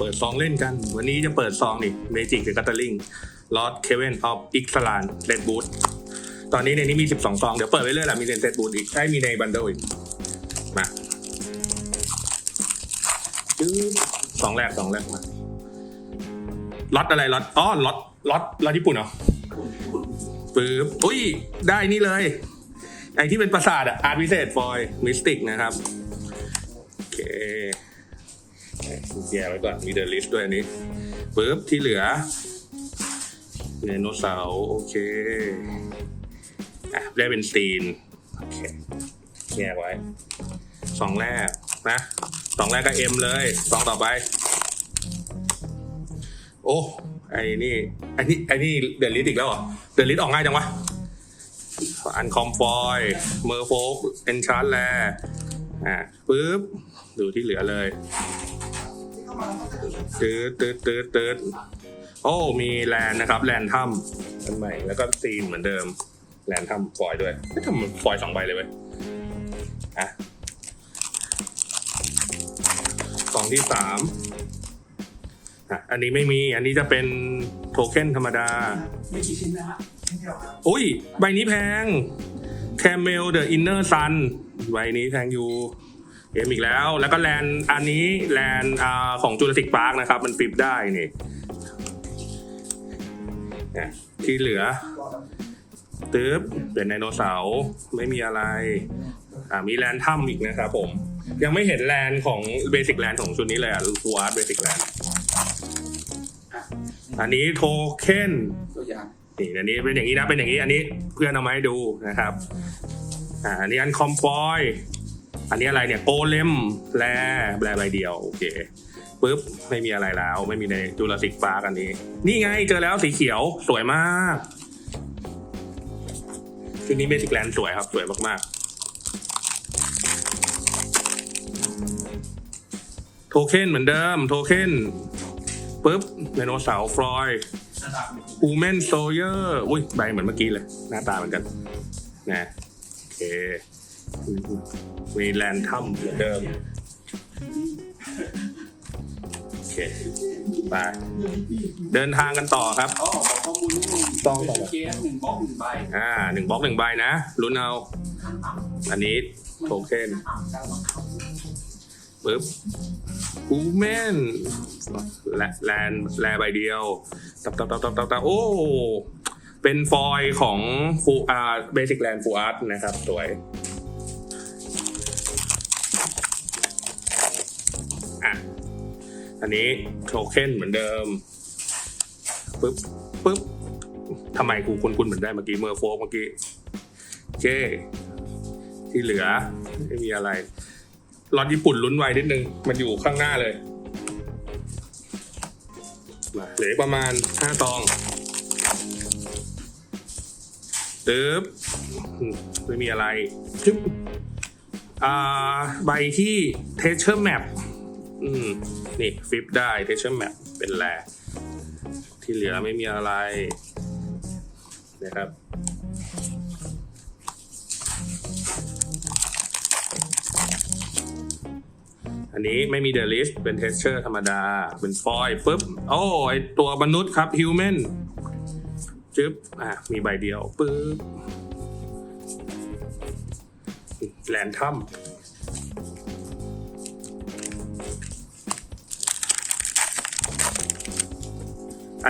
เปิดซองเล่นกัน วันนี้จะเปิดซองนี่เมจิกหรือกัตเตอร์ลิงลอ d เคเวนออฟอิกซลานเลดบูทตอนนี้ในนี้มี 12 ซอง เดี๋ยวเปิดไปเรื่อยแหละมีในเลดบูทอีกได้มีในบันเดิลอีก มาจื๊บซองแรกซองแรกมาล็อตอะไรล็อตอ๋อล็อตล็อตล็อตญี่ปุ่นเหรอปึ๊บอุ้ย ได้นี่เลย ไอที่เป็นประสาทอะอาร์ตพิเศษฟอยมิสติกนะครับ แยกไว้ก่อน มีเดอะลิสต์ด้วยอันนี้ปึ๊บที่เหลือไดโนเสาร์โอเค อะ ได้เป็นซีน โอเค แยกไว้ สองแรกนะ สองแรกก็เอ็มเลย สองต่อไป โอ้ ไอ้นี่ ไอ้นี่ ไอ้นี่เดอะลิสอีกแล้วเหรอ เดอะลิสออกง่ายจังวะ อันคอมฟอย เมอร์โฟกเอนชาร์แลอ่าปึ๊บ ดูที่เหลือเลย ตืดตืดตืดตืดโอ้ มีแลนด์นะครับแลนด์ถ้ำอันใหม่แล้วก็ซีนเหมือนเดิม แลนด์ถ้ำฟอยด้วยไม่ทำฟอยสองใบเลยเว้ยอะกล่องที่สามอะอันนี้ไม่มีอันนี้จะเป็นโทเค็นธรรมดา ไม่กี่ชิ้นนะฮะชิ้นเดียวครับอุ้ย ใบนี้แพง Camel The Inner Sun ใบนี้แพงอยู่ เกมอีกแล้ว แล้วก็แลนอันนี้แลนอ่าของจูเลสิกพาร์คนะครับ มันฟิปได้นี่ที่เหลือตึ๊บเป็นไดโนเสาร์ไม่มีอะไร อ่ามีแลนถ้ำอีกนะครับผม ยังไม่เห็นแลนของเบสิกแลนของชุดนี้เลยอะฟูอาร์เบสิกแลนอันนี้โทเค็นตัวอย่างนี่อันนี้เป็นอย่างนี้นะเป็นอย่างนี้ อันนี้เพื่อนเอามาให้ดูนะครับ อ่าอันนี้อันคอมฟอย อันนี้อะไรเนี่ยโกเลมแลแบลใบเดียวโอเคปุ๊บไม่มีอะไรแล้ว ไม่มีในจูราสิกปาร์กอันนี้ นี่ไงเจอแล้วสีเขียวสวยมากชุดนี้เบสิกแลนด์สวยครับ สวยมากๆ โทเค็นเหมือนเดิม โทเค็นปุ๊บไดโนเสาร์ฟลอยอูแมนโซเยอร์อุ้ยใบเหมือนเมื่อกี้เลย หน้าตาเหมือนกันนะโอเค มีแลนทัมเหมือนเดิม โอเค ไป เดินทางกันต่อครับ อ๋อขอข้อมูลนิดนึงต้องต่อเกสหนึ่งบล็อกหนึ่งใบอ่าหนึ่งบล็อกหนึ่งใบนะลุ้นเอา อันนี้โทเค็นปึ๊บอูแมนแลแลนแลใบเดียวตับตับตับตับตับตับโอ้ เป็นฟอยล์ของฟูอาร์เบสิกแลนด์ฟูอาร์ตนะครับสวย อะอันนี้โทเค็นเหมือนเดิมปึ๊บปึ๊บทำไมกูคุณคุณเหมือนได้เมื่อกี้เมื่อโฟกเมื่อกี้โอเค ที่เหลือ ไม่มีอะไรรอดญี่ปุ่นลุ้นไวนิดนึง มันอยู่ข้างหน้าเลยมาเหลือประมาณห้าตองตึ๊บไม่มีอะไรจึ๊บอ่าใบที่ texture map อืม นี่ฟิปได้ texture map เป็นแลที่เหลือไม่มีอะไรนะครับอันนี้ไม่มีเดลิสเป็นเทสเชอร์ธรรมดา เป็นฟอยล์ปุ๊บ โอ้ไอตัวมนุษย์ครับฮิวแมนจึ๊บ อะ มีใบเดียวปุ๊บ แลนทัม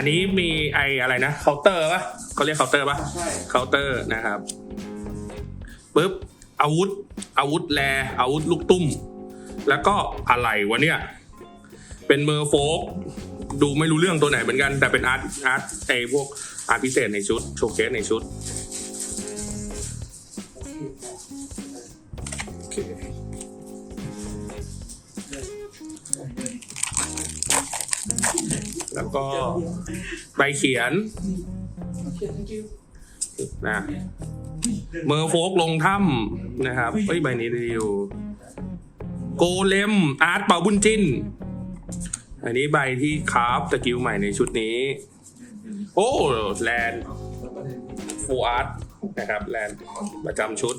อันนี้มีไออะไรนะเคาน์เตอร์ปะเขาเรียกเคาน์เตอร์ปะเคาน์เตอร์นะครับปุ๊บอาวุธ อาวุธแลอาวุธลูกตุ้ม แล้วก็อะไรวะเนี่ย เป็นเมอร์โฟกดูไม่รู้เรื่องตัวไหนเหมือนกัน แต่เป็นอาร์ตอาร์ตไอพวกอาร์ตพิเศษในชุด โชว์เคสในชุดโอเค แล้วก็ใบเขียนโอเค thank you นะเมอร์โฟกลงถ้ำนะครับเฮ้ยใบนี้ดีอยู่โกเลมอาร์ตเป่าบุญจิน อันนี้ใบที่คราฟสกิลใหม่ในชุดนี้ โอ้แลนฟูอาร์ตนะครับแลนประจำชุด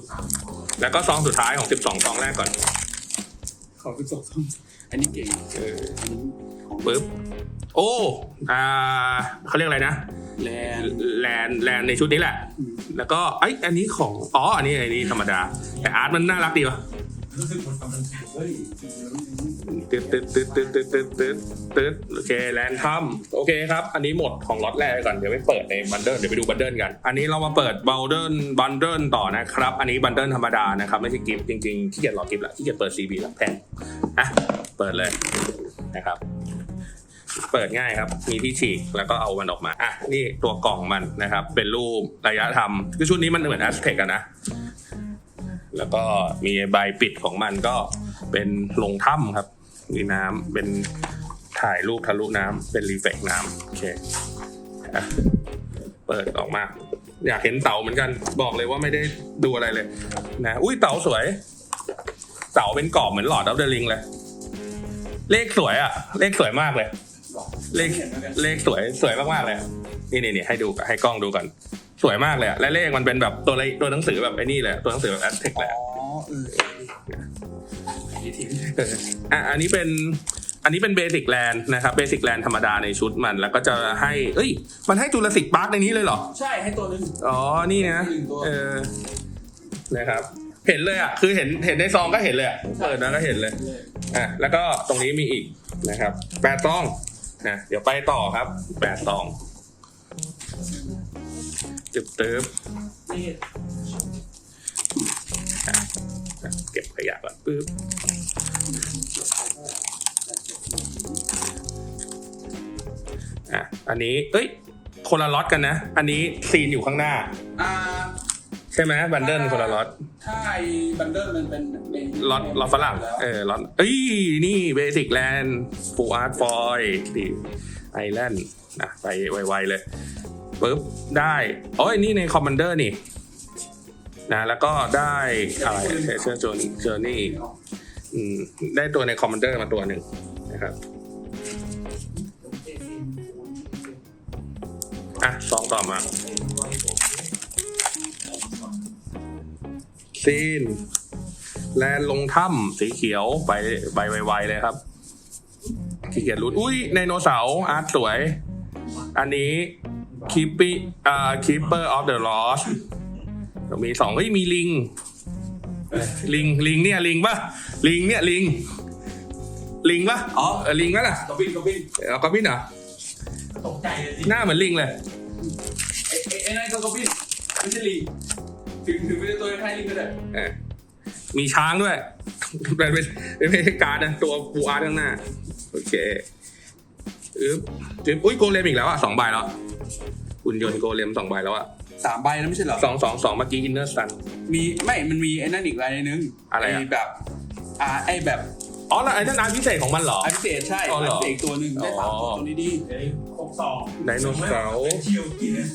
แล้วก็ซองสุดท้ายของ 12ซองแรกก่อน ขอเป็นสองสองอันนี้เก่งเอออันนี้ของปึ๊บ โอ้อ่าเขาเรียกอะไรนะแลนแลนแลนในชุดนี้แหละ แล้วก็ไอยอันนี้ของอ๋ออันนี้อันนี้ธรรมดา แต่อาร์ตมันน่ารักดีวะรู้สึกมันมันเฮ้ยตึ๊ดตึ๊ดตึ๊ดตึ๊ดตึ๊ดตึ๊ดตึ๊ดตึ๊ดโอเคแลนทัมโอเคครับ อันนี้หมดของล็อตแรกก่อนเดี๋ยวไปเปิดในบันเดิลเดี๋ยวไปดูบันเดิลกัน อันนี้เรามาเปิดบันเดิลบันเดิลต่อนะครับ อันนี้บันเดิลธรรมดานะครับ ไม่ใช่กิฟต์จริงๆขี้เกียจรอกิฟต์ละขี้เกียจเปิดซีบีละแพงอะเปิดเลยนะครับ เปิดง่ายครับ มีที่ฉีกแล้วก็เอามันออกมาอะนี่ตัวกล่องมันนะครับ เป็นรูประยะทำคือชุดนี้มันเหมือนแอสเทกอะนะแล้วก็มีใบปิดของมันก็เป็นลงถ้ำครับมีน้ำเป็นถ่ายรูปทะลุน้ำเป็นรีเฟกน้ำโอเคอเปิดออกมา อยากเห็นเต่าเหมือนกัน บอกเลยว่าไม่ได้ดูอะไรเลย นะอุ้ยเต่าสวย เต่าเป็นกรอบเหมือนหลอดอัลเดลิงเลย เลขสวยอะเลขสวยมากเลย เลขเห็นไหมเนี่ยเลขสวยสวยมากๆเลยอะนี่นี่นี่ให้ดูให้กล้องดูก่อนสวยมากเลยอะและเลขมันเป็นแบบตัวเลขตัวหนังสือแบบไอ้นี่เลยอะตัวหนังสือแบบแอสเทคเลยอะอ๋อเออนี่ทิ้งเอออะอันนี้เป็นอันนี้เป็นเบสิกแลนด์นะครับเบสิกแลนด์ธรรมดาในชุดมัน แล้วก็จะให้เอ้ย มันให้จูราสิกพาร์คในนี้เลยเหรอ ใช่ให้ตัวหนึง อ๋อ นี่นะ หนึ่งตัว เออ นะครับ เห็นเลยอะ คือเห็น เห็นในซองก็เห็นเลยอะ เปิดมาก็เห็นเลยเลยอะ แล้วก็ตรงนี้มีอีกนะครับ แปดซอง นะเดี๋ยวไปต่อครับแปดซองจึบเติบนี่อะเก็บขยะก่อนปึ๊บอะอันนี้เอ้ยคนละล็อตกันนะ อันนี้ซีนอยู่ข้างหน้า อ่า ใช่ไหมบันเดิลคนละล็อต ถ้าไอ้บันเดิลมันเป็นเป็นล็อตล็อตฝรั่งแล้วเออล็อตเอ้ยนี่เบสิกแลนด์ฟูอาร์ตฟอยดีไอแลนด์นะไปไวๆเลยปึ๊บได้โอ้ยนี่ในคอมมานเดอร์นี่นะแล้วก็ได้อะไรเทเชอร์จนเจอร์นี่อืมได้ตัวในคอมมานเดอร์มาตัวหนึ่งนะครับอะซองต่อมา ซีน แลนลงถ้ำสีเขียวไปใบไวๆเลยครับขี้เกียจรุดอุ้ยไดโนเสาร์อาร์ตสวย อันนี้คิปปี้อ่าคิปเปอร์ออฟเดอะลอสมีสองเฮ้ยมีลิง ลิงลิงเนี่ยลิงปะลิงเนี่ยลิง ลิงปะอ๋อเออลิงปะล่ะกบินกบินเอาก็พี่เหรอตกใจเลยสิหน้าเหมือนลิงเลยไอ้ไอ้ไอ้นั่นก็กบินไม่ใช่ลิง ถึงถึงไม่ใช่ตัวให้ลิงก็ได้เออมีช้างด้วย เป็นเป็นเป็นไม่ใช่การ์ดนะตัวปูอาร์ตข้างหน้า โอเคอึ๊บจึ๊บอุ้ยโกเลมอีกแล้วอะสองใบแล้วหุ่นยนต์โกเลมสองใบแล้วอะสามใบแล้วไม่ใช่เหรอสองสองสองเมื่อกี้อินเนอร์ซันมีไม่มันมีไอ้นั่นอีกรายนึงอะไรอะไแบบอ่าไอ้แบบอ๋อแล้วไอ้นั่นอาร์ตพิเศษของมันเหรออันพิเศษใช่อ๋อเหรออันพิเศษอีกตัวหนึ่งได้สามอ๋อตัวตัวนี้ดีเฮ้ยครบสองไดโนเสาร์เชียวกินนะ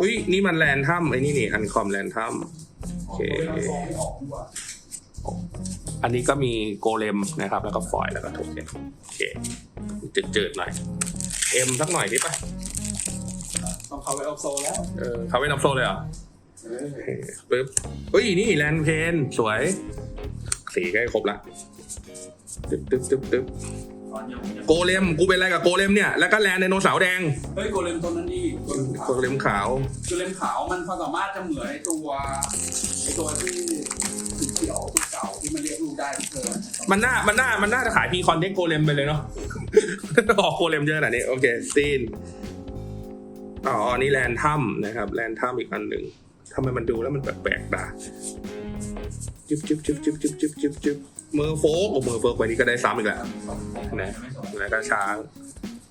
อุ้ยนี่มันแลนถ้ำไอ้นี่นี่อันคอมแลนถ้ำโอเค อันนี้ก็มีโกเลมนะครับ แล้วก็ฟอยล์แล้วก็โทเค็นโอเคจืดๆหน่อย เอ็มสักหน่อยดิปะต้องเข้าไปออฟโซแล้ว เออเขาเป็นนับโซเลยเหรอเออโอเคปึ๊บเฮ้ยนี่แลนเพนสวย สีใกล้ครบละตึ๊บตึ๊บตึ๊บตึ๊บตอนยังยัง โกเลมกูเป็นอะไรกับโกเลมเนี่ยแล้วก็แลนไดโนเสาร์แดงเฮ้ยโกเลมตัวนั้นดีโกเลมโกขาวเลมขาวโกเลมขาวมันความสามารถจะเหมือนไอ้ตัวไอ้ตัวที่สีเขียวตัวเก่าที่มันเรียกลูกได้ที่เธอมันน่ามันน่ามันน่าจะขายพีคอนเด็กโกเลมไปเลยเนาะออกโกเลมเยอะขนาดนี้โอเคซีนอ๋อนี่แลนถ้ำนะครับ แลนถ้ำอีกอันหนึ่งทำไมมันดูแล้วมันแปลกๆตา จึ๊บจึ๊บจึ๊บจึ๊บจึ๊บจึ๊บจึ๊บจึ๊บมือโฟกโอ้มือโฟกไปนี่ก็ได้ซ้ำอีกแล้วไม่สนแล้วก็ช้าง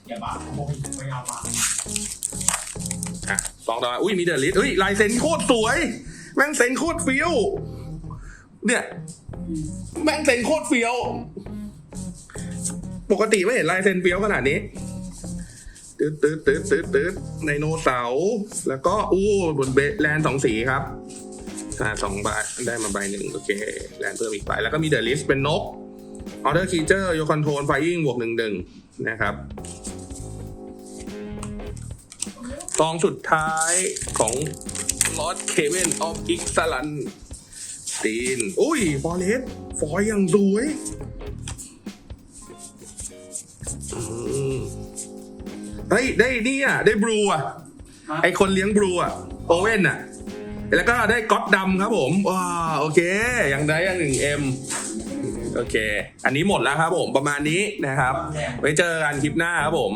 อย่าบ้าโมไม่เอามาอะสองต่อมาอุ้ยมีเดอะลิสเฮ้ยลายเซ็นโคตรสวย แม่งเซ็นโคตรเฟี้ยวเนี่ย แม่งเซ็นโคตรเฟี้ยว ปกติไม่เห็นลายเซ็นเฟี้ยวขนาดนี้ตืดตืดตืดตืดตืดไดโนเสาร์แล้วก็อู้บนเบแลนด์สองสีครับ่าสองใบได้มาใบหนึ่งโอเคแลนเพิ่มอีกใบแล้วก็มีเดอะลิสเป็นนกออเดอร์คีเจอร์โยคอนโทรลไฟยิ่งบวกหนึ่งหนึ่งนะครับตองสุดท้ายของลอสเคเวนออฟอิกสลันตีน อุ้ย ฟอเรสฟอยอย่างสวยเฮ้ยได้นี่อะ ได้บรูอะ ไอคนเลี้ยงบรูอะ โอเว่นอะ แล้วก็ได้ก๊อตดำครับผมว้าโอเคยังได้ยังหนึ่งเอ็มโอเค อันนี้หมดแล้วครับผมประมาณนี้นะครับ ไว้เจอกันคลิปหน้าครับผม